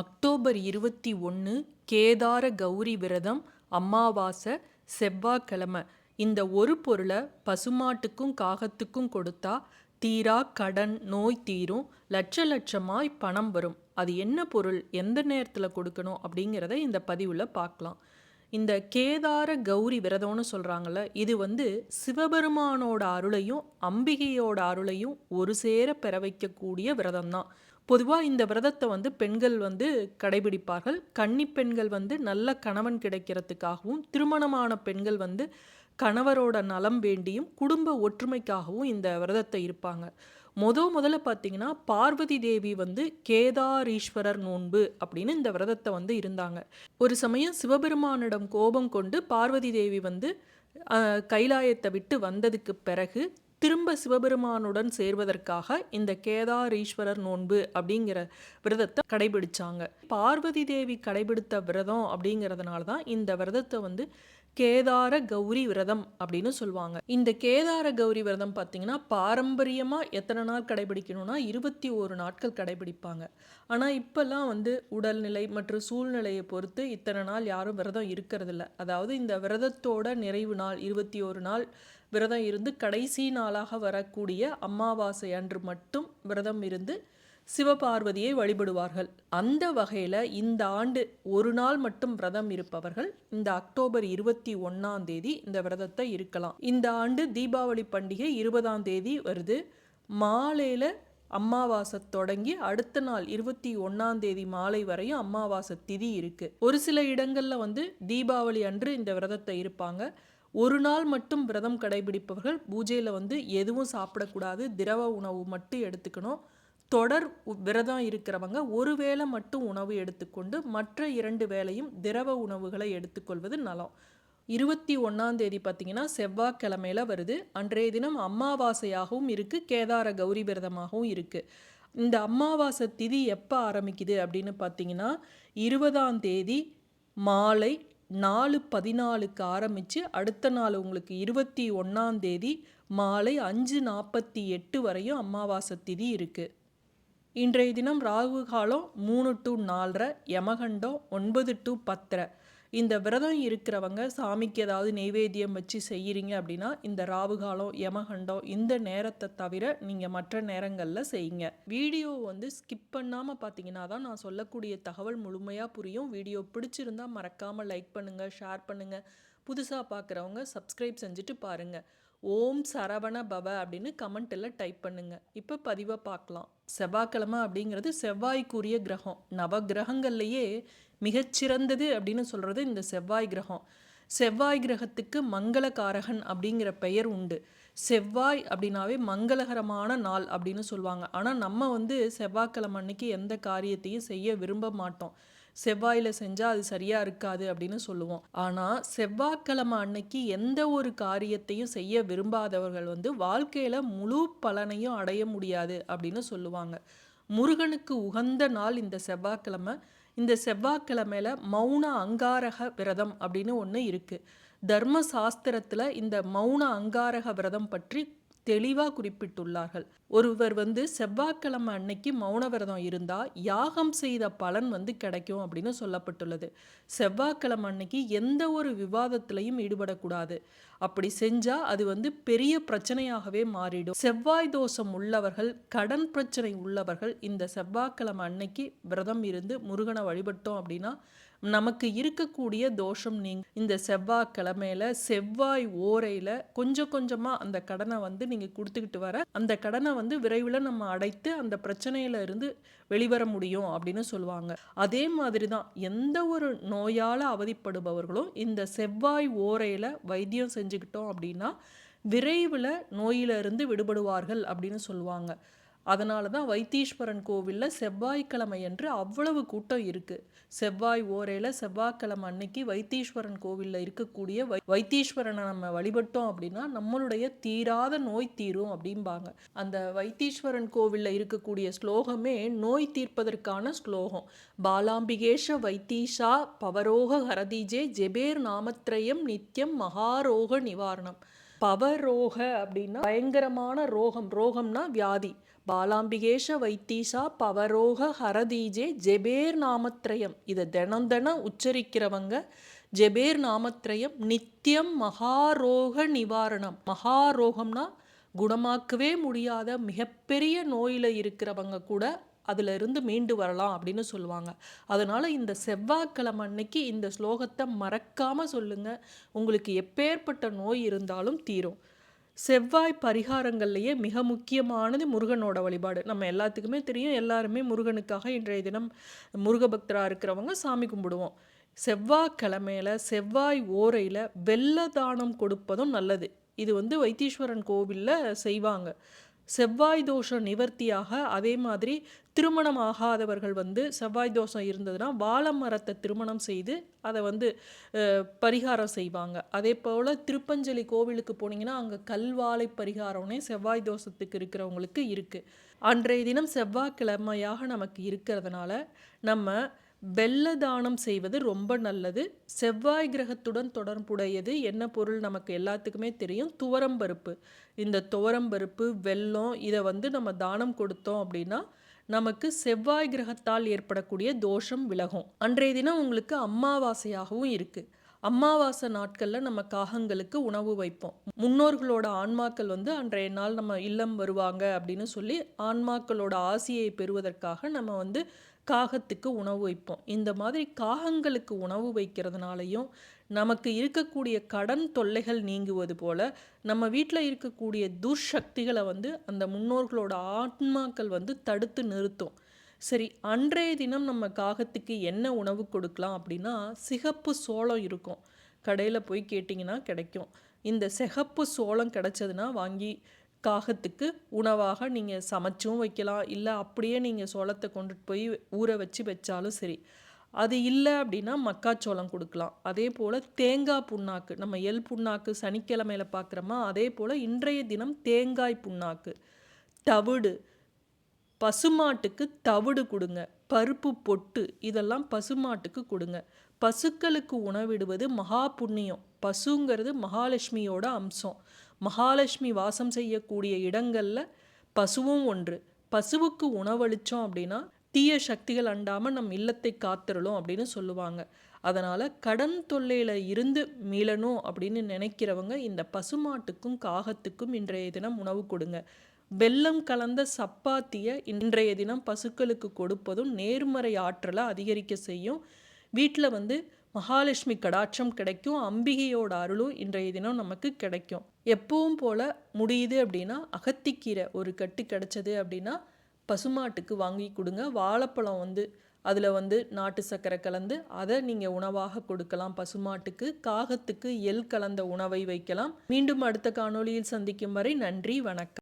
October இருபத்தி ஒன்று கேதார கௌரி விரதம் அமாவாசை செவ்வாய்க்கிழமை. இந்த ஒரு பொருளை பசுமாட்டுக்கும் காகத்துக்கும் கொடுத்தா தீரா கடன் நோய் தீரும் லட்ச லட்சமாய் பணம் வரும். அது என்ன பொருள்? எந்த நேரத்தில் கொடுக்கணும்? அப்படிங்கிறத இந்த பதிவில் பார்க்கலாம். இந்த கேதார கௌரி விரதம்னு சொல்கிறாங்கல்ல இது வந்து சிவபெருமானோட அருளையும் அம்பிகையோட அருளையும் ஒரு சேர பெற வைக்கக்கூடிய விரதம் தான் பொதுவாக இந்த விரதத்தை வந்து பெண்கள் வந்து கடைபிடிப்பார்கள். கன்னி பெண்கள் வந்து நல்ல கணவன் கிடைக்கிறதுக்காகவும் திருமணமான பெண்கள் வந்து கணவரோட நலம் வேண்டியும் குடும்ப ஒற்றுமைக்காகவும் இந்த விரதத்தை இருப்பாங்க. முத முதல்ல பார்த்தீங்கன்னா பார்வதி தேவி வந்து கேதாரீஸ்வரர் நோன்பு அப்படின்னு இந்த விரதத்தை வந்து இருந்தாங்க. ஒரு சமயம் சிவபெருமானிடம் கோபம் கொண்டு பார்வதி தேவி வந்து கைலாயத்தை விட்டு வந்ததுக்கு பிறகு திரும்ப சிவபெருமானுடன் சேர்வதற்காக இந்த கேதாரீஸ்வரர் நோன்பு அப்படிங்கிற விரதத்தை கடைபிடிச்சாங்க. பார்வதி தேவி கடைபிடித்த விரதம் அப்படிங்கிறதுனால தான் இந்த விரதத்தை வந்து கேதார கௌரி விரதம் அப்படின்னு சொல்லுவாங்க. இந்த கேதார கௌரி விரதம் பார்த்தீங்கன்னா பாரம்பரியமாக எத்தனை நாள் கடைபிடிக்கணும்னா இருபத்தி ஒரு நாட்கள் கடைபிடிப்பாங்க. ஆனால் இப்போல்லாம் வந்து உடல்நிலை மற்றும் சூழ்நிலையை பொறுத்து இத்தனை நாள் யாரும் விரதம் இருக்கிறதில்ல. அதாவது இந்த விரதத்தோட நிறைவு நாள் இருபத்தி ஒரு நாள் விரதம் இருந்து கடைசி நாளாக வரக்கூடிய அமாவாசை அன்று மட்டும் விரதம் இருந்து சிவபார்வதியை வழிபடுவார்கள். அந்த வகையில் இந்த ஆண்டு ஒரு நாள் மட்டும் விரதம் இருப்பவர்கள் இந்த அக்டோபர் இருபத்தி ஒன்றாம் தேதி இந்த விரதத்தை இருக்கலாம். இந்த ஆண்டு தீபாவளி பண்டிகை இருபதாம் தேதி வருது. மாலையில் அமாவாசை தொடங்கி அடுத்த நாள் இருபத்தி ஒன்றாம் தேதி மாலை வரையும் அமாவாசை திதி இருக்குது ஒரு சில இடங்களில் வந்து தீபாவளி அன்று இந்த விரதத்தை இருப்பாங்க. ஒரு நாள் மட்டும் விரதம் கடைபிடிப்பவர்கள் பூஜையில் வந்து எதுவும் சாப்பிடக்கூடாது. திரவ உணவு மட்டும் எடுத்துக்கணும். தொடர் விரதம் இருக்கிறவங்க ஒரு வேளை மட்டும் உணவு எடுத்துக்கொண்டு மற்ற இரண்டு வேளையும் திரவ உணவுகளை எடுத்துக்கொள்வது நலம். இருபத்தி ஒன்றாம் தேதி பார்த்தீங்கன்னா செவ்வாய்க்கிழமையில் வருது. அன்றைய தினம் அமாவாசையாகவும் இருக்குது கேதார கௌரி விரதமாகவும் இருக்குது இந்த அமாவாசை திதி எப்போ ஆரம்பிக்குது அப்படின்னு பார்த்தீங்கன்னா இருபதாம் தேதி மாலை நாலு பதினாலுக்கு ஆரம்பித்து அடுத்த நாள் உங்களுக்கு இருபத்தி ஒன்றாம் தேதி மாலை அஞ்சு நாற்பத்தி எட்டு வரையும் அமாவாசை திதி இருக்குது இன்றைய தினம் ராகு காலம் மூணு டு நாலரை யமகண்டம் ஒன்பது டு பத்தரை. இந்த விரதம் இருக்கிறவங்க சாமிக்கு ஏதாவது நெய்வேத்தியம் வச்சு செய்கிறீங்க அப்படின்னா இந்த ராகு காலம் யமகண்டம் இந்த நேரத்தை தவிர நீங்கள் மற்ற நேரங்களில் செய்யுங்க. வீடியோ வந்து ஸ்கிப் பண்ணாமல் பார்த்தீங்கன்னா தான் நான் சொல்லக்கூடிய தகவல் முழுமையாக புரியும். வீடியோ பிடிச்சிருந்தா மறக்காமல் லைக் பண்ணுங்கள் ஷேர் பண்ணுங்கள் புதுசாக பார்க்குறவங்க சப்ஸ்கிரைப் செஞ்சுட்டு பாருங்கள் ஓம் சரவண பவ அப்படின்னு கமெண்ட்டில் டைப் பண்ணுங்கள் இப்போ பதிவை பார்க்கலாம். செவ்வாய்க்கிழமை அப்படிங்கிறது செவ்வாய்க்குரிய கிரகம். நவ கிரகங்கள்லையே மிகச்சிறந்தது அப்படின்னு சொல்கிறது இந்த செவ்வாய் கிரகம். செவ்வாய் கிரகத்துக்கு மங்களகாரகன் அப்படிங்கிற பெயர் உண்டு. செவ்வாய் அப்படின்னாவே மங்களகரமான நாள் அப்படின்னு சொல்லுவாங்க. ஆனால் நம்ம வந்து செவ்வாய்க்கிழமை அன்னைக்கு எந்த காரியத்தையும் செய்ய விரும்ப மாட்டோம். செவ்வாயில் செஞ்சால் அது சரியாக இருக்காது அப்படின்னு சொல்லுவோம். ஆனால் செவ்வாய்க்கிழமை அன்னைக்கு எந்த ஒரு காரியத்தையும் செய்ய விரும்பாதவர்கள் வந்து வாழ்க்கையில் முழு பலனையும் அடைய முடியாது அப்படின்னு சொல்லுவாங்க. முருகனுக்கு உகந்த நாள் இந்த செவ்வாய்க்கிழமை. இந்த செவ்வாய்க்கிழமையில மௌன அங்காரக விரதம் அப்படின்னு ஒன்று இருக்குது தர்ம சாஸ்திரத்தில் இந்த மௌன அங்காரக விரதம் பற்றி தெளிவாக குறிப்பிட்டுள்ளார்கள். ஒருவர் வந்து செவ்வாய்க்கிழமை அன்னைக்கு மௌன விரதம் இருந்தால் யாகம் செய்த பலன் வந்து கிடைக்கும் அப்படின்னு சொல்லப்பட்டுள்ளது. செவ்வாய்க்கிழமை அன்னைக்கு எந்த ஒரு விவாதத்திலையும் ஈடுபடக்கூடாது. அப்படி செஞ்சால் அது வந்து பெரிய பிரச்சனையாகவே மாறிடும். செவ்வாய் தோஷம் உள்ளவர்கள் கடன் பிரச்சனை உள்ளவர்கள் இந்த செவ்வாய்க்கிழமை அன்னைக்கு விரதம் இருந்து முருகனை வழிபட்டோம் அப்படின்னா நமக்கு இருக்கக்கூடிய தோஷம் நீங்க இந்த செவ்வாய்க்கிழமையில செவ்வாய் ஓரையில கொஞ்சம் கொஞ்சமா அந்த கடனை வந்து நீங்க கொடுத்துக்கிட்டு வர அந்த கடனை வந்து விரைவில் நம்ம அடைத்து அந்த பிரச்சனையில இருந்து வெளிவர முடியும் அப்படின்னு சொல்லுவாங்க. அதே மாதிரி தான் எந்த ஒரு நோயால் அவதிப்படுபவர்களும் இந்த செவ்வாய் ஓரையில வைத்தியம் செஞ்சுக்கிட்டோம் அப்படின்னா விரைவில் நோயிலிருந்து விடுபடுவார்கள் அப்படின்னு சொல்லுவாங்க. அதனால தான் வைத்தீஸ்வரன் கோவிலில் செவ்வாய்க்கிழமை என்று அவ்வளவு கூட்டம் இருக்குது செவ்வாய் ஓரையில் செவ்வாய்க்கிழமை அன்னைக்கு வைத்தீஸ்வரன் கோவிலில் இருக்கக்கூடிய வை வைத்தீஸ்வரனை நம்ம வழிபட்டோம் அப்படின்னா நம்மளுடைய தீராத நோய் தீரும் அப்படிம்பாங்க. அந்த வைத்தீஸ்வரன் கோவிலில் இருக்கக்கூடிய ஸ்லோகமே நோய் தீர்ப்பதற்கான ஸ்லோகம். பாலாம்பிகேஷ வைத்தீஷா பவரோக ஹரதீஜே ஜெபேர் நாமத்ரயம் நித்யம் மகாரோக நிவாரணம். பவரோக அப்படின்னா பயங்கரமான ரோகம். ரோகம்னா வியாதி. பாலாம்பிகேஷ வைத்தீசா பவரோக ஹரதீஜே ஜெபேர் நாமத்ரயம். இதை தினம் தினம் உச்சரிக்கிறவங்க ஜெபேர் நாமத்ரயம் நித்தியம் மகாரோக நிவாரணம். மகாரோகம்னா குணமாக்கவே முடியாத மிகப்பெரிய நோயில் இருக்கிறவங்க கூட அதில் இருந்து மீண்டு வரலாம் அப்படின்னு சொல்லுவாங்க. அதனால் இந்த செவ்வாய்க்கிழமை அன்னைக்கு இந்த ஸ்லோகத்தை மறக்காமல் சொல்லுங்கள் உங்களுக்கு எப்பேற்பட்ட நோய் இருந்தாலும் தீரும். செவ்வாய் பரிகாரங்கள்லேயே மிக முக்கியமானது முருகனோட வழிபாடு. நம்ம எல்லாத்துக்குமே தெரியும். எல்லாருமே முருகனுக்காக இன்றைய தினம் முருக பக்தராக இருக்கிறவங்க சாமி கும்பிடுவோம். செவ்வாய்க்கிழமையில செவ்வாய் ஓரையில் வெள்ள தானம் கொடுப்பதும் நல்லது. இது வந்து வைத்தீஸ்வரன் கோவிலில் செய்வாங்க. செவ்வாய் தோஷம் நிவர்த்தியாக அதே மாதிரி திருமணம் ஆகாதவர்கள் வந்து செவ்வாய் தோஷம் இருந்ததுன்னா வாழை மரத்தை திருமணம் செய்து அதை வந்து பரிகாரம் செய்வாங்க. அதே போல் திருப்பஞ்சலி கோவிலுக்கு போனீங்கன்னா அங்கே கல்வாழை பரிகாரம்னே செவ்வாய் தோஷத்துக்கு இருக்கிறவங்களுக்கு இருக்குது அன்றைய தினம் செவ்வாய்க்கிழமையாக நமக்கு இருக்கிறதுனால நம்ம வெள்ள தானம் செய்வது ரொம்ப நல்லது. செவ்வாய் கிரகத்துடன் தொடர்புடையது. என்ன பொருள்? நமக்கு எல்லாத்துக்குமே தெரியும். துவரம்பருப்பு இந்த துவரம்பருப்பு வெல்லம் இதை வந்து நம்ம தானம் கொடுத்தோம் அப்படின்னா நமக்கு செவ்வாய் கிரகத்தால் ஏற்படக்கூடிய தோஷம் விலகும். அன்றைய தினம் உங்களுக்கு அம்மாவாசையாகவும் இருக்குது அம்மாவாசை நாட்களில் நம்ம காகங்களுக்கு உணவு வைப்போம். முன்னோர்களோட ஆன்மாக்கள் வந்து அன்றைய நாள் நம்ம இல்லம் வருவாங்க அப்படின்னு சொல்லி ஆன்மாக்களோட ஆசையை பெறுவதற்காக நம்ம வந்து காகத்துக்கு உணவு வைப்போம். இந்த மாதிரி காகங்களுக்கு உணவு வைக்கிறதுனாலையும் நமக்கு இருக்கக்கூடிய கடன் தொல்லைகள் நீங்குவது போல நம்ம வீட்டில் இருக்கக்கூடிய துர்சக்திகளை வந்து அந்த முன்னோர்களோட ஆத்மாக்கள் வந்து தடுத்து நிறுத்தும். சரி அன்றைய தினம் நம்ம காகத்துக்கு என்ன உணவு கொடுக்கலாம் அப்படின்னா சிகப்பு சோளம் இருக்கும். கடையில் போய் கேட்டிங்கன்னா கிடைக்கும். இந்த சிகப்பு சோளம் கிடைச்சதுன்னா வாங்கி காகத்துக்கு உணவாக நீங்கள் சமைச்சும் வைக்கலாம். இல்லை அப்படியே நீங்கள் சோளத்தை கொண்டுட்டு போய் ஊற வச்சு வச்சாலும் சரி. அது இல்லை அப்படின்னா மக்காச்சோளம் கொடுக்கலாம். அதே போல் தேங்காய் புண்ணாக்கு நம்ம எல் புண்ணாக்கு சனிக்கிழமையில் பார்க்குறோமா அதே போல் இன்றைய தினம் தேங்காய் புண்ணாக்கு தவிடு பசுமாட்டுக்கு தவிடு கொடுங்க. பருப்பு பொட்டு இதெல்லாம் பசுமாட்டுக்கு கொடுங்க. பசுக்களுக்கு உணவிடுவது மகா புண்ணியம். பசுங்கிறது மகாலட்சுமியோட அம்சம். மகாலட்சுமி வாசம் செய்யக்கூடிய இடங்களில் பசுவும் ஒன்று. பசுவுக்கு உணவளித்தோம் அப்படின்னா தீய சக்திகள் அண்டாமல் நம் இல்லத்தை காத்திரலும் அப்படின்னு சொல்லுவாங்க. அதனால் கடன் தொல்லையில் இருந்து மீளணும் அப்படின்னு நினைக்கிறவங்க இந்த பசுமாட்டுக்கும் காகத்துக்கும் இன்றைய தினம் உணவு கொடுங்க. வெல்லம் கலந்த சப்பாத்தியை இன்றைய தினம் பசுக்களுக்கு கொடுப்பதும் நேர்மறை ஆற்றலை அதிகரிக்க செய்யும். வீட்டில் வந்து மகாலட்சுமி கடாட்சம் கிடைக்கும் அம்பிகையோட அருளும் இன்றைய தினம் நமக்கு கிடைக்கும். எப்பவும் போல் முடியுது அப்படின்னா அகத்திக்கீரை ஒரு கட்டு கிடைச்சது அப்படின்னா பசுமாட்டுக்கு வாங்கி கொடுங்க. வாழைப்பழம் வந்து அதில் வந்து நாட்டு சர்க்கரை கலந்து அதை நீங்கள் உணவாக கொடுக்கலாம். பசுமாட்டுக்கு காகத்துக்கு எல் கலந்த உணவை வைக்கலாம். மீண்டும் அடுத்த காணொளியில் சந்திக்கும் வரை நன்றி வணக்கம்.